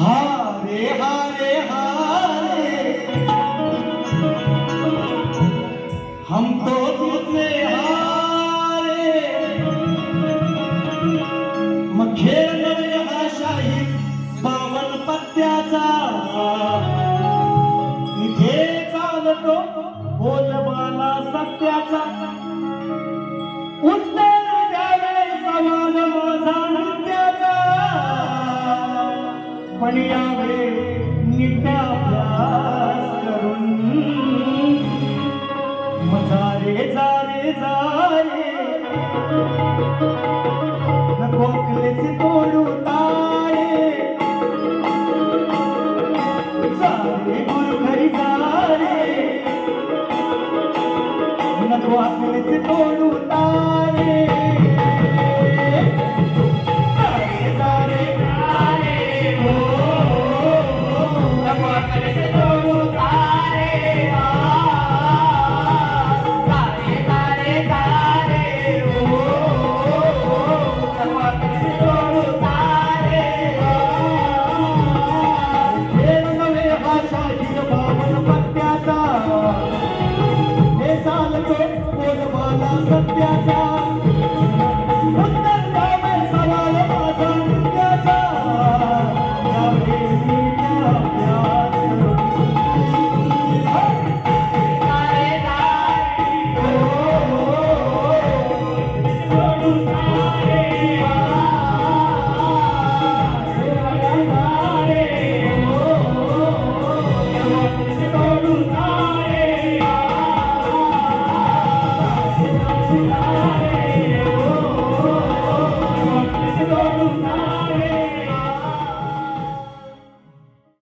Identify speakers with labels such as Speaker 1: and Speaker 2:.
Speaker 1: हारे हारे हारे। हम तो तुझे हारे। मग खेळ नव्हे हा शाही बावन पत्त्याचा। तिथे चालतो बोलबाला सत्याचा. उत्तर पण यावे नित्याभ्यास करून. मजारे जारे जारे कोकलेचे तोडू तारे. जारे गुरु घरी जारे नको तोडू सत्याचा